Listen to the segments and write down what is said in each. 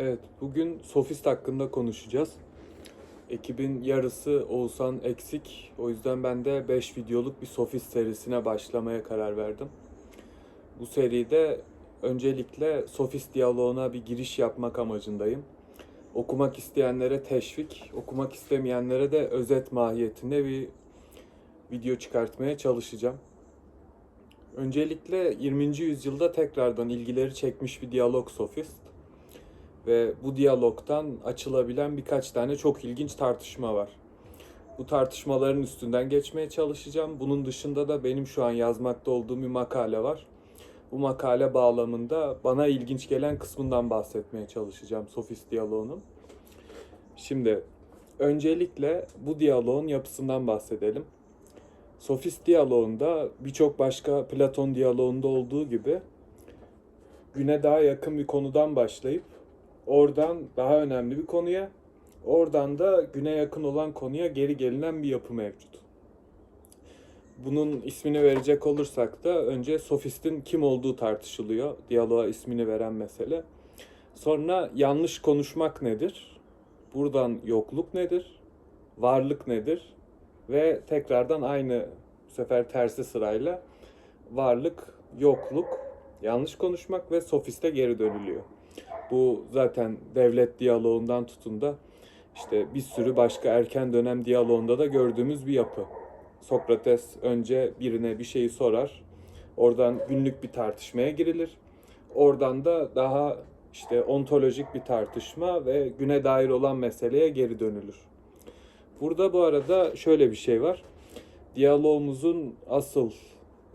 Evet, bugün Sofist hakkında konuşacağız. Ekibin yarısı Oğuzhan eksik. O yüzden ben de 5 videoluk bir Sofist serisine başlamaya karar verdim. Bu seride öncelikle Sofist diyaloğuna bir giriş yapmak amacındayım. Okumak isteyenlere teşvik, okumak istemeyenlere de özet mahiyetinde bir video çıkartmaya çalışacağım. Öncelikle 20. yüzyılda tekrardan ilgileri çekmiş bir diyalog sofist ve bu diyalogtan açılabilen birkaç tane çok ilginç tartışma var. Bu tartışmaların üstünden geçmeye çalışacağım. Bunun dışında da benim şu an yazmakta olduğum bir makale var. Bu makale bağlamında bana ilginç gelen kısmından bahsetmeye çalışacağım sofist diyaloğunun. Şimdi öncelikle bu diyaloğun yapısından bahsedelim. Sofist diyaloğunda birçok başka Platon diyaloğunda olduğu gibi güne daha yakın bir konudan başlayıp oradan daha önemli bir konuya, oradan da güne yakın olan konuya geri gelinen bir yapı mevcut. Bunun ismini verecek olursak da önce sofistin kim olduğu tartışılıyor. Diyaloğa ismini veren mesele. Sonra yanlış konuşmak nedir? Buradan yokluk nedir? Varlık nedir? Ve tekrardan aynı bu sefer tersi sırayla varlık, yokluk, yanlış konuşmak ve sofiste geri dönülüyor. Bu zaten devlet diyaloğundan tutun da işte bir sürü başka erken dönem diyaloğunda da gördüğümüz bir yapı. Sokrates önce birine bir şeyi sorar. Oradan günlük bir tartışmaya girilir. Oradan da daha işte ontolojik bir tartışma ve güne dair olan meseleye geri dönülür. Burada bu arada şöyle bir şey var. Diyalogumuzun asıl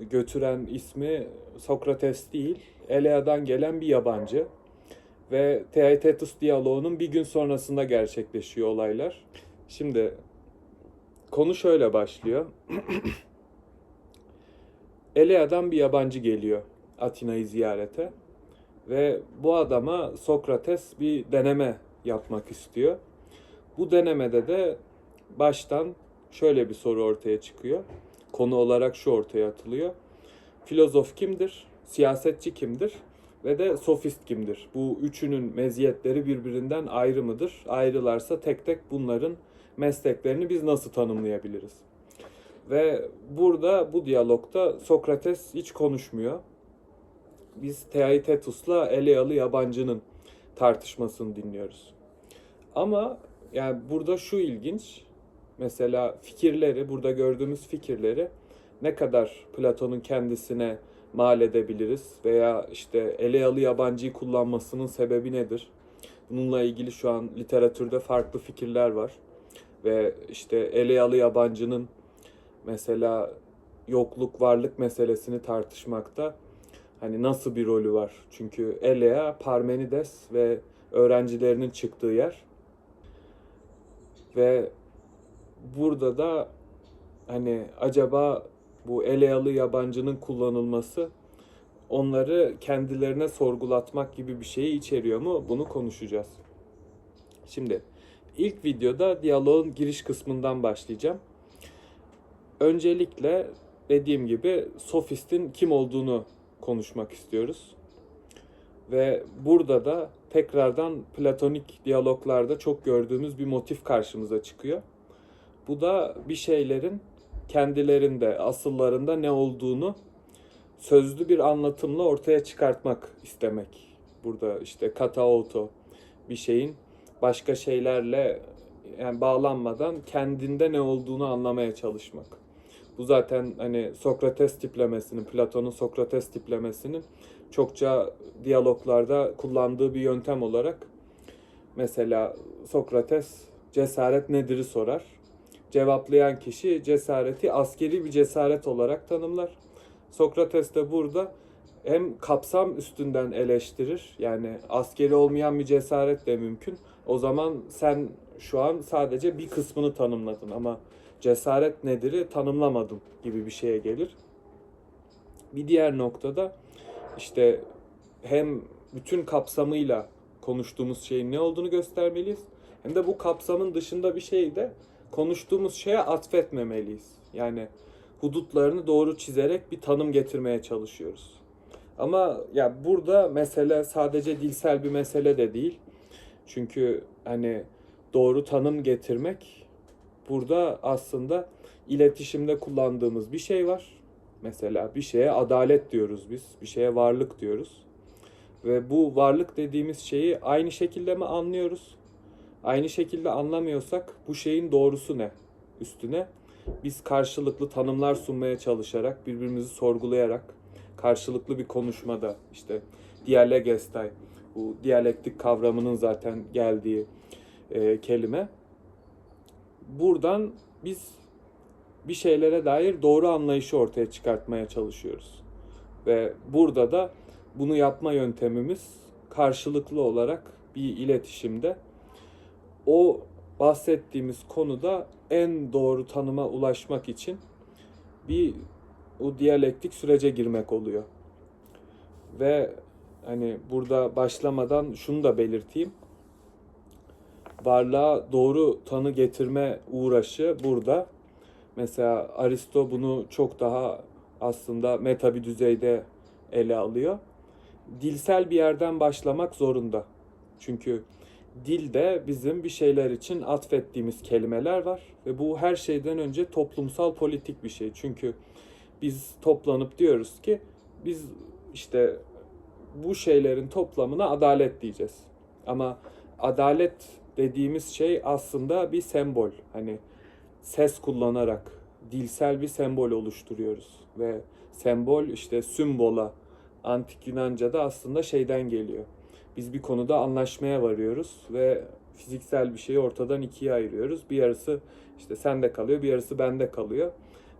götüren ismi Sokrates değil, Elea'dan gelen bir yabancı. Ve Theaetetus diyaloğunun bir gün sonrasında gerçekleşiyor olaylar. Şimdi konu şöyle başlıyor. Elea'dan bir yabancı geliyor Atina'yı ziyarete. Ve bu adama Sokrates bir deneme yapmak istiyor. Bu denemede de baştan şöyle bir soru ortaya çıkıyor. Konu olarak şu ortaya atılıyor. Filozof kimdir? Siyasetçi kimdir? Ve de sofist kimdir? Bu üçünün meziyetleri birbirinden ayrı mıdır? Ayrılarsa tek tek bunların mesleklerini biz nasıl tanımlayabiliriz? Ve burada bu diyalogda Sokrates hiç konuşmuyor. Biz Theaetetus'la Elealı yabancının tartışmasını dinliyoruz. Ama yani burada şu ilginç. Mesela fikirleri, burada gördüğümüz fikirleri ne kadar Platon'un kendisine mal edebiliriz veya işte Elealı yabancıyı kullanmasının sebebi nedir? Bununla ilgili şu an literatürde farklı fikirler var. Ve işte Elealı yabancının mesela yokluk varlık meselesini tartışmakta hani nasıl bir rolü var? Çünkü Elea Parmenides ve öğrencilerinin çıktığı yer. Ve burada da hani acaba bu Elealı yabancının kullanılması onları kendilerine sorgulatmak gibi bir şeyi içeriyor mu? Bunu konuşacağız. Şimdi ilk videoda diyaloğun giriş kısmından başlayacağım. Öncelikle dediğim gibi sofistin kim olduğunu konuşmak istiyoruz. Ve burada da tekrardan platonik diyaloglarda çok gördüğümüz bir motif karşımıza çıkıyor. Bu da bir şeylerin kendilerinde, asıllarında ne olduğunu sözlü bir anlatımla ortaya çıkartmak istemek. Burada işte kata auto bir şeyin başka şeylerle yani bağlanmadan kendinde ne olduğunu anlamaya çalışmak. Bu zaten hani Sokrates tiplemesinin, Platon'un Sokrates tiplemesinin çokça diyaloglarda kullandığı bir yöntem olarak mesela Sokrates cesaret nedir'i sorar. Cevaplayan kişi cesareti askeri bir cesaret olarak tanımlar. Sokrates de burada hem kapsam üstünden eleştirir. Yani askeri olmayan bir cesaret de mümkün. O zaman sen şu an sadece bir kısmını tanımladın ama cesaret nedir'i tanımlamadım gibi bir şeye gelir. Bir diğer noktada işte hem bütün kapsamıyla konuştuğumuz şeyin ne olduğunu göstermeliyiz. Hem de bu kapsamın dışında bir şey de konuştuğumuz şeye atfetmemeliyiz. Yani hudutlarını doğru çizerek bir tanım getirmeye çalışıyoruz. Ama ya burada mesele sadece dilsel bir mesele de değil. Çünkü hani doğru tanım getirmek burada aslında iletişimde kullandığımız bir şey var. Mesela bir şeye adalet diyoruz biz, bir şeye varlık diyoruz. Ve bu varlık dediğimiz şeyi aynı şekilde mi anlıyoruz? Aynı şekilde anlamıyorsak bu şeyin doğrusu ne? Üstüne biz karşılıklı tanımlar sunmaya çalışarak, birbirimizi sorgulayarak, karşılıklı bir konuşmada işte dialegestay, bu diyalektik kavramının zaten geldiği e, kelime. Buradan biz bir şeylere dair doğru anlayışı ortaya çıkartmaya çalışıyoruz. Ve burada da bunu yapma yöntemimiz karşılıklı olarak bir iletişimde o bahsettiğimiz konuda en doğru tanıma ulaşmak için bir o diyalektik sürece girmek oluyor. Ve hani burada başlamadan şunu da belirteyim. Varlığa doğru tanı getirme uğraşı burada. Mesela Aristo bunu çok daha aslında meta bir düzeyde ele alıyor. Dilsel bir yerden başlamak zorunda. Çünkü dilde bizim bir şeyler için atfettiğimiz kelimeler var ve bu her şeyden önce toplumsal politik bir şey. Çünkü biz toplanıp diyoruz ki biz işte bu şeylerin toplamına adalet diyeceğiz. Ama adalet dediğimiz şey aslında bir sembol. Hani ses kullanarak dilsel bir sembol oluşturuyoruz ve sembol işte symbola antik Yunanca'da aslında şeyden geliyor. Biz bir konuda anlaşmaya varıyoruz ve fiziksel bir şeyi ortadan ikiye ayırıyoruz. Bir yarısı işte sende kalıyor, bir yarısı bende kalıyor.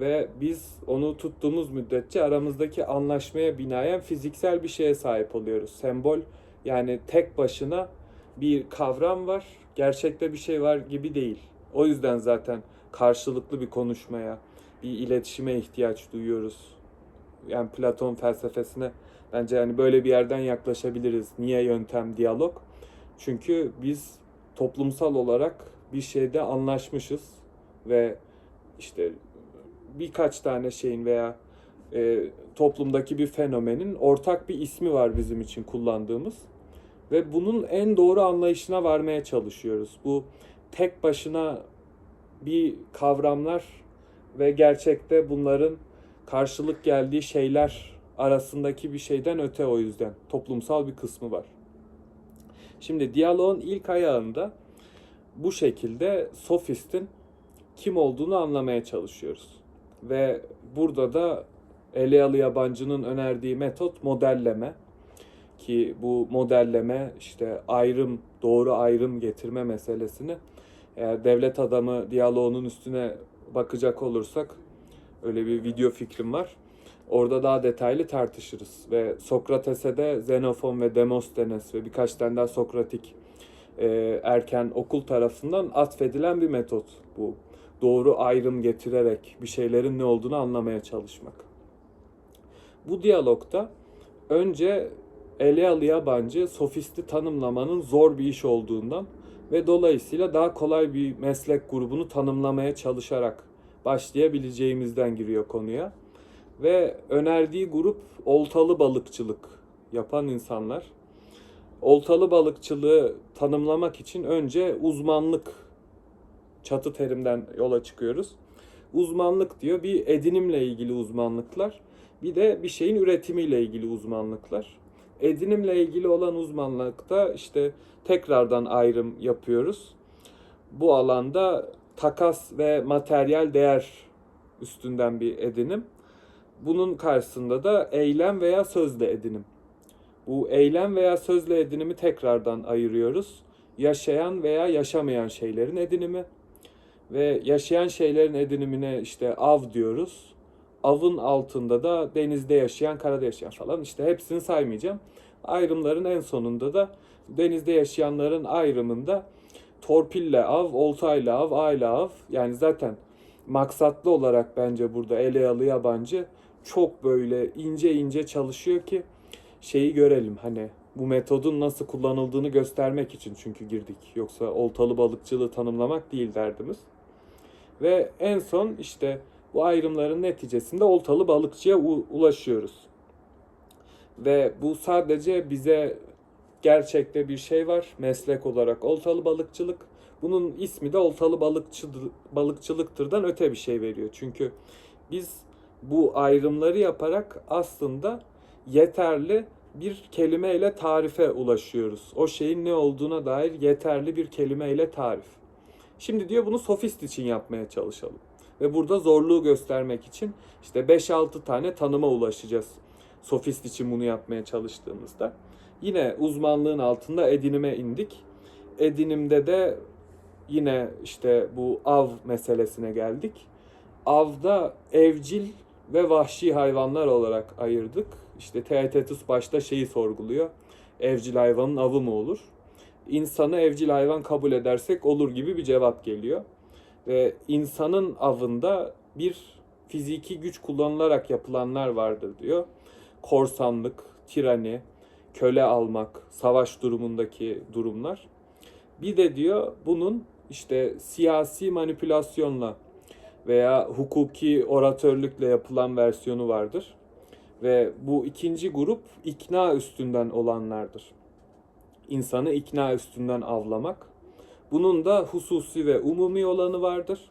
Ve biz onu tuttuğumuz müddetçe aramızdaki anlaşmaya binaen fiziksel bir şeye sahip oluyoruz. Sembol yani tek başına bir kavram var, gerçekte bir şey var gibi değil. O yüzden zaten karşılıklı bir konuşmaya, bir iletişime ihtiyaç duyuyoruz. Yani Platon felsefesine bence yani böyle bir yerden yaklaşabiliriz. Niye yöntem diyalog? Çünkü biz toplumsal olarak bir şeyde anlaşmışız ve işte birkaç tane şeyin veya e, toplumdaki bir fenomenin ortak bir ismi var bizim için kullandığımız ve bunun en doğru anlayışına varmaya çalışıyoruz. Bu tek başına bir kavramlar ve gerçekte bunların karşılık geldiği şeyler arasındaki bir şeyden öte o yüzden toplumsal bir kısmı var. Şimdi diyaloğun ilk ayağında bu şekilde sofistin kim olduğunu anlamaya çalışıyoruz. Ve burada da Eliyalı yabancının önerdiği metot modelleme ki bu modelleme işte ayrım, doğru ayrım getirme meselesini eğer devlet adamı diyaloğunun üstüne bakacak olursak öyle bir video fikrim var. Orada daha detaylı tartışırız ve Sokrates'e de Xenofon ve Demosthenes ve birkaç tane daha Sokratik e, erken okul tarafından atfedilen bir metot bu. Doğru ayrım getirerek bir şeylerin ne olduğunu anlamaya çalışmak. Bu diyalogda önce Eliyalı yabancı sofisti tanımlamanın zor bir iş olduğundan ve dolayısıyla daha kolay bir meslek grubunu tanımlamaya çalışarak başlayabileceğimizden giriyor konuya. Ve önerdiği grup oltalı balıkçılık yapan insanlar. Oltalı balıkçılığı tanımlamak için önce uzmanlık çatı terimden yola çıkıyoruz. Uzmanlık diyor bir edinimle ilgili uzmanlıklar, bir de bir şeyin üretimiyle ilgili uzmanlıklar. Edinimle ilgili olan uzmanlıkta işte tekrardan ayrım yapıyoruz. Bu alanda takas ve materyal değer üstünden bir edinim. Bunun karşısında da eylem veya sözle edinim. Bu eylem veya sözle edinimi tekrardan ayırıyoruz. Yaşayan veya yaşamayan şeylerin edinimi ve yaşayan şeylerin edinimine işte av diyoruz. Avın altında da denizde yaşayan, karada yaşayan falan işte hepsini saymayacağım. Ayrımların en sonunda da denizde yaşayanların ayrımında torpille av, oltayla av, ayla av yani zaten maksatlı olarak bence burada Eleyalı yabancı çok böyle ince ince çalışıyor ki şeyi görelim hani bu metodun nasıl kullanıldığını göstermek için çünkü girdik. Yoksa oltalı balıkçılığı tanımlamak değil derdimiz. Ve en son işte bu ayrımların neticesinde oltalı balıkçıya ulaşıyoruz. Ve bu sadece bize gerçekte bir şey var. Meslek olarak oltalı balıkçılık. Bunun ismi de oltalı balıkçı, balıkçılıktırdan öte bir şey veriyor. Çünkü biz bu ayrımları yaparak aslında yeterli bir kelimeyle tarife ulaşıyoruz. O şeyin ne olduğuna dair yeterli bir kelimeyle tarif. Şimdi diyor bunu sofist için yapmaya çalışalım. Ve burada zorluğu göstermek için işte 5-6 tane tanıma ulaşacağız. Sofist için bunu yapmaya çalıştığımızda. Yine uzmanlığın altında edinime indik. Edinimde de yine işte bu av meselesine geldik. Avda evcil ve vahşi hayvanlar olarak ayırdık. İşte Theaetetus başta şeyi sorguluyor. Evcil hayvanın avı mı olur? İnsanı evcil hayvan kabul edersek olur gibi bir cevap geliyor. Ve insanın avında bir fiziki güç kullanılarak yapılanlar vardır diyor. Korsanlık, tirani, köle almak, savaş durumundaki durumlar. Bir de diyor bunun işte siyasi manipülasyonla veya hukuki oratörlükle yapılan versiyonu vardır. Ve bu ikinci grup ikna üstünden olanlardır. İnsanı ikna üstünden avlamak. Bunun da hususi ve umumi olanı vardır.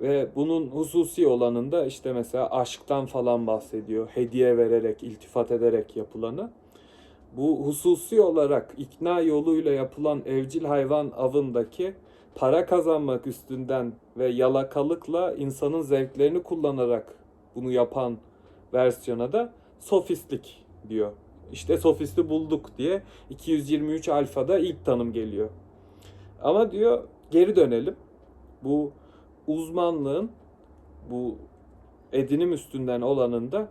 Ve bunun hususi olanında işte mesela aşktan falan bahsediyor. Hediye vererek, iltifat ederek yapılanı. Bu hususi olarak ikna yoluyla yapılan evcil hayvan avındaki para kazanmak üstünden ve yalakalıkla insanın zevklerini kullanarak bunu yapan versiyona da sofistlik diyor. İşte sofisti bulduk diye 223 alfada ilk tanım geliyor. Ama diyor geri dönelim. Bu uzmanlığın bu edinim üstünden olanında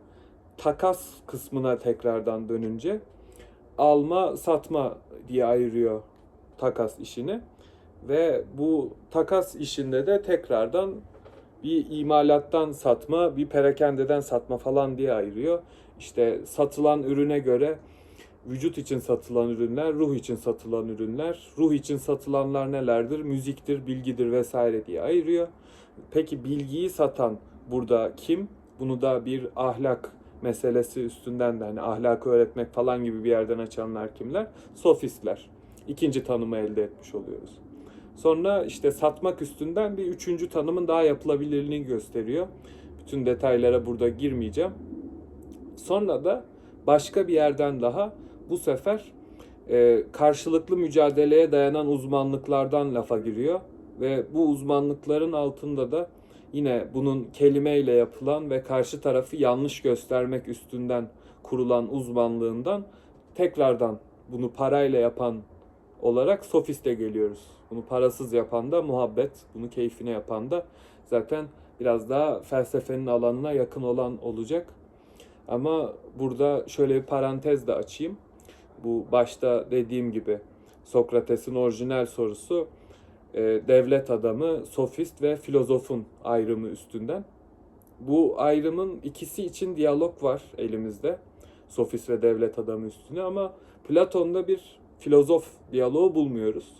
takas kısmına tekrardan dönünce alma satma diye ayırıyor takas işini. Ve bu takas işinde de tekrardan bir imalattan satma, bir perakendeden satma falan diye ayırıyor. İşte satılan ürüne göre vücut için satılan ürünler, ruh için satılan ürünler, ruh için satılanlar nelerdir? Müziktir, bilgidir vesaire diye ayırıyor. Peki bilgiyi satan burada kim? Bunu da bir ahlak meselesi üstünden de hani ahlakı öğretmek falan gibi bir yerden açanlar kimler? Sofistler. İkinci tanımı elde etmiş oluyoruz. Sonra işte satmak üstünden bir üçüncü tanımın daha yapılabilirliğini gösteriyor. Bütün detaylara burada girmeyeceğim. Sonra da başka bir yerden daha bu sefer e, karşılıklı mücadeleye dayanan uzmanlıklardan lafa giriyor. Ve bu uzmanlıkların altında da yine bunun kelimeyle yapılan ve karşı tarafı yanlış göstermek üstünden kurulan uzmanlığından tekrardan bunu parayla yapan olarak sofiste geliyoruz. Bunu parasız yapan da muhabbet, bunu keyfine yapan da zaten biraz daha felsefenin alanına yakın olan olacak. Ama burada şöyle bir parantez de açayım. Bu başta dediğim gibi Sokrates'in orijinal sorusu e, devlet adamı, sofist ve filozofun ayrımı üstünden. Bu ayrımın ikisi için diyalog var elimizde. Sofist ve devlet adamı üstüne ama Platon'da bir filozof diyaloğu bulmuyoruz.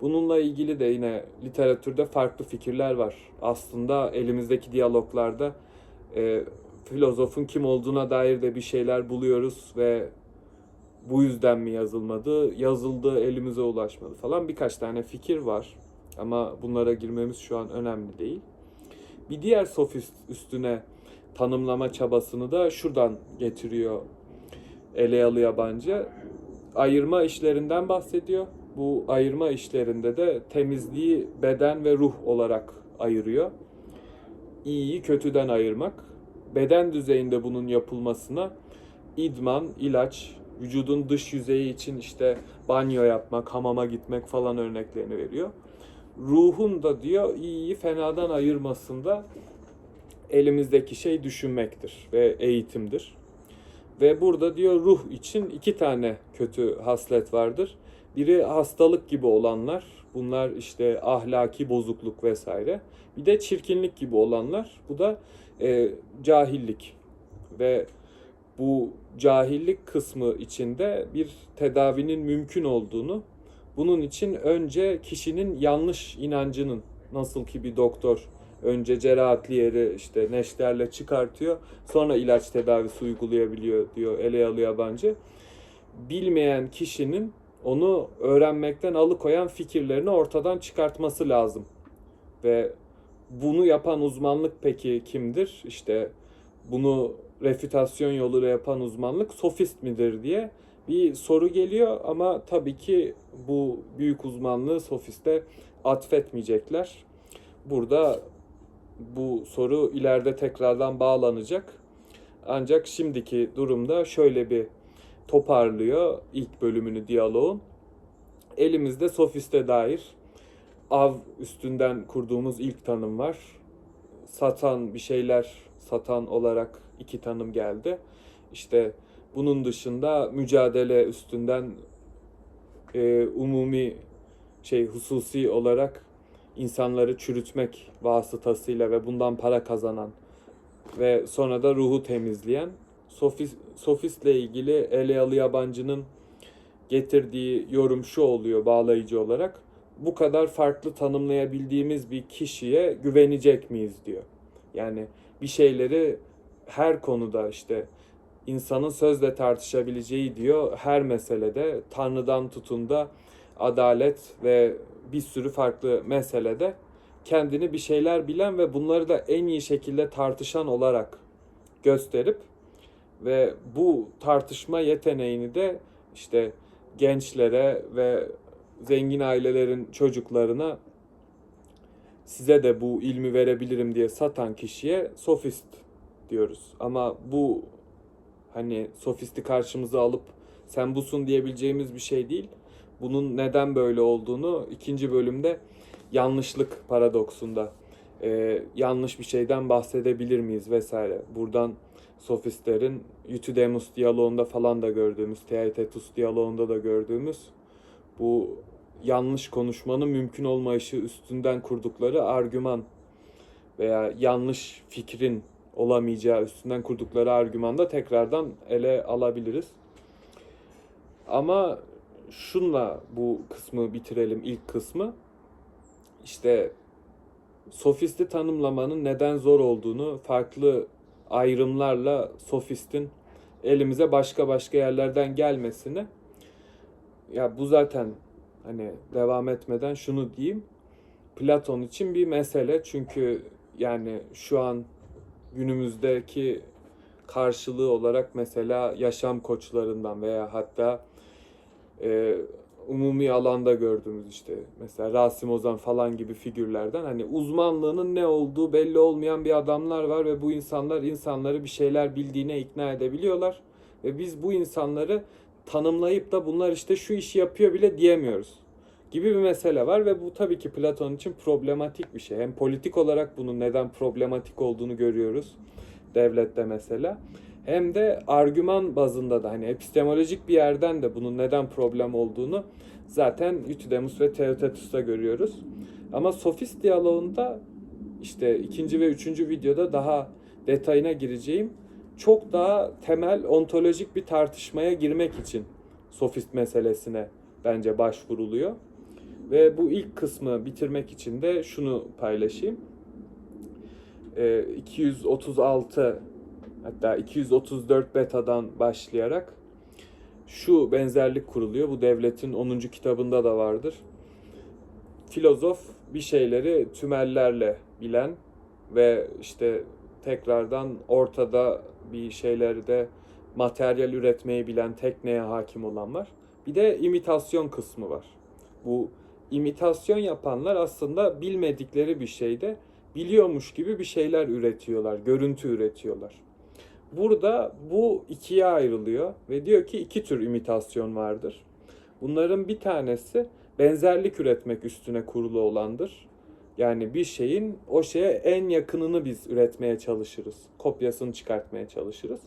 Bununla ilgili de yine literatürde farklı fikirler var. Aslında elimizdeki diyaloglarda e, filozofun kim olduğuna dair de bir şeyler buluyoruz ve bu yüzden mi yazılmadı, yazıldı, elimize ulaşmadı falan birkaç tane fikir var. Ama bunlara girmemiz şu an önemli değil. Bir diğer sofist üstüne tanımlama çabasını da şuradan getiriyor Eleyalı yabancı. Ayırma işlerinden bahsediyor. Bu ayırma işlerinde de temizliği beden ve ruh olarak ayırıyor. İyiyi kötüden ayırmak. Beden düzeyinde bunun yapılmasına idman, ilaç, vücudun dış yüzeyi için işte banyo yapmak, hamama gitmek falan örneklerini veriyor. Ruhun da diyor iyiyi fenadan ayırmasında elimizdeki şey düşünmektir ve eğitimdir. Ve burada diyor ruh için iki tane kötü haslet vardır. Biri hastalık gibi olanlar, bunlar işte ahlaki bozukluk vesaire. Bir de çirkinlik gibi olanlar, bu da e, cahillik. Ve bu cahillik kısmı içinde bir tedavinin mümkün olduğunu, bunun için önce kişinin yanlış inancının, nasıl ki bir doktor önce cerrahatli yeri işte neşterle çıkartıyor, sonra ilaç tedavisi uygulayabiliyor diyor Eleyalı yabancı. bilmeyen kişinin onu öğrenmekten alıkoyan fikirlerini ortadan çıkartması lazım. Ve bunu yapan uzmanlık peki kimdir? İşte bunu refütasyon yoluyla yapan uzmanlık sofist midir diye bir soru geliyor ama tabii ki bu büyük uzmanlığı sofiste atfetmeyecekler. Burada bu soru ileride tekrardan bağlanacak. Ancak şimdiki durumda şöyle bir toparlıyor ilk bölümünü diyaloğun. Elimizde sofiste dair av üstünden kurduğumuz ilk tanım var. Satan bir şeyler satan olarak iki tanım geldi. İşte bunun dışında mücadele üstünden e, umumi şey hususi olarak insanları çürütmek vasıtasıyla ve bundan para kazanan ve sonra da ruhu temizleyen sofist, sofistle ilgili Eleyalı yabancının getirdiği yorum şu oluyor bağlayıcı olarak. Bu kadar farklı tanımlayabildiğimiz bir kişiye güvenecek miyiz diyor. Yani bir şeyleri her konuda işte insanın sözle tartışabileceği diyor her meselede Tanrı'dan tutun da adalet ve bir sürü farklı meselede kendini bir şeyler bilen ve bunları da en iyi şekilde tartışan olarak gösterip ve bu tartışma yeteneğini de işte gençlere ve zengin ailelerin çocuklarına size de bu ilmi verebilirim diye satan kişiye sofist diyoruz. Ama bu hani sofisti karşımıza alıp sen busun diyebileceğimiz bir şey değil. Bunun neden böyle olduğunu ikinci bölümde yanlışlık paradoksunda e, yanlış bir şeyden bahsedebilir miyiz vesaire. Buradan sofistlerin Eutydemus diyaloğunda falan da gördüğümüz, Theaetetus diyaloğunda da gördüğümüz bu yanlış konuşmanın mümkün olmayışı üstünden kurdukları argüman veya yanlış fikrin olamayacağı üstünden kurdukları argümanda tekrardan ele alabiliriz. Ama şunla bu kısmı bitirelim ilk kısmı. İşte sofisti tanımlamanın neden zor olduğunu farklı ayrımlarla sofistin elimize başka başka yerlerden gelmesini ya bu zaten hani devam etmeden şunu diyeyim. Platon için bir mesele çünkü yani şu an günümüzdeki karşılığı olarak mesela yaşam koçlarından veya hatta e, umumi alanda gördüğümüz işte mesela Rasim Ozan falan gibi figürlerden hani uzmanlığının ne olduğu belli olmayan bir adamlar var ve bu insanlar insanları bir şeyler bildiğine ikna edebiliyorlar ve biz bu insanları tanımlayıp da bunlar işte şu işi yapıyor bile diyemiyoruz gibi bir mesele var ve bu tabii ki Platon için problematik bir şey. Hem politik olarak bunun neden problematik olduğunu görüyoruz devlette mesela. Hem de argüman bazında da hani epistemolojik bir yerden de bunun neden problem olduğunu zaten Eutydemus ve Theaetetus'ta görüyoruz. Ama sofist diyaloğunda işte ikinci ve üçüncü videoda daha detayına gireceğim. Çok daha temel ontolojik bir tartışmaya girmek için sofist meselesine bence başvuruluyor. Ve bu ilk kısmı bitirmek için de şunu paylaşayım. Ee, 236 hatta 234 betadan başlayarak şu benzerlik kuruluyor. Bu devletin 10. kitabında da vardır. Filozof bir şeyleri tümellerle bilen ve işte tekrardan ortada bir şeylerde materyal üretmeyi bilen, tekneye hakim olan var. Bir de imitasyon kısmı var. Bu imitasyon yapanlar aslında bilmedikleri bir şeyde biliyormuş gibi bir şeyler üretiyorlar, görüntü üretiyorlar. Burada bu ikiye ayrılıyor ve diyor ki iki tür imitasyon vardır. Bunların bir tanesi benzerlik üretmek üstüne kurulu olandır. Yani bir şeyin o şeye en yakınını biz üretmeye çalışırız. Kopyasını çıkartmaya çalışırız.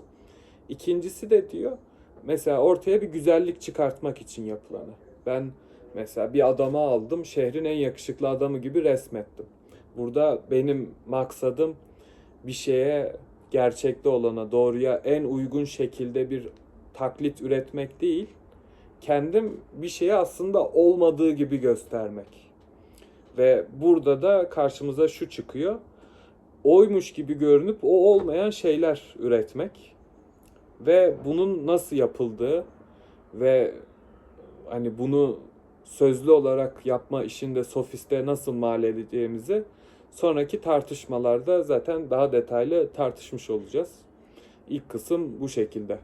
İkincisi de diyor mesela ortaya bir güzellik çıkartmak için yapılanı. Ben mesela bir adamı aldım şehrin en yakışıklı adamı gibi resmettim. Burada benim maksadım bir şeye gerçekte olana, doğruya en uygun şekilde bir taklit üretmek değil, kendim bir şeye aslında olmadığı gibi göstermek. Ve burada da karşımıza şu çıkıyor. Oymuş gibi görünüp o olmayan şeyler üretmek ve bunun nasıl yapıldığı ve hani bunu sözlü olarak yapma işinde sofiste nasıl mal edeceğimizi sonraki tartışmalarda zaten daha detaylı tartışmış olacağız. İlk kısım bu şekilde.